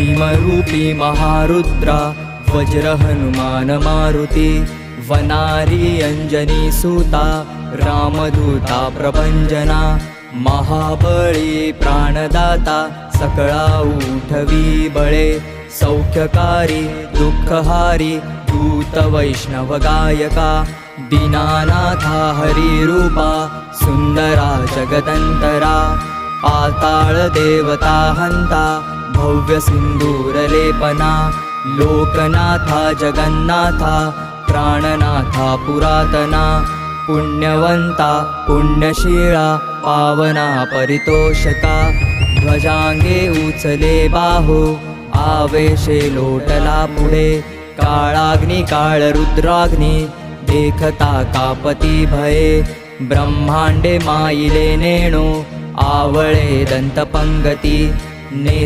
भीमरूपी महारुद्रा वज्रहनुमानमारुति वनारी अञ्जनीसुता रामधूता प्रभञ्जना महाबळी प्राणदाता सकळा ऊठवी बळे सौख्यकारी दुःखहारी दूतवैष्णवगायका दीनानाथा हरिरूपा सुन्दरा जगदन्तरा पातालदेवता हन्ता भव्य सिंदूरलेपना लोकनाथा जगन्नाथा प्राणनाथा पुरातना पुण्यवंता पुण्यशीळा पावना परितोषका ध्वजांगे उचले बाहो आवेशे लोटला पुढे काळाग्नी काळ रुद्राग्नी देखता कापती भये ब्रह्मांडे माईले नेणो आवळे दंतपंगती ने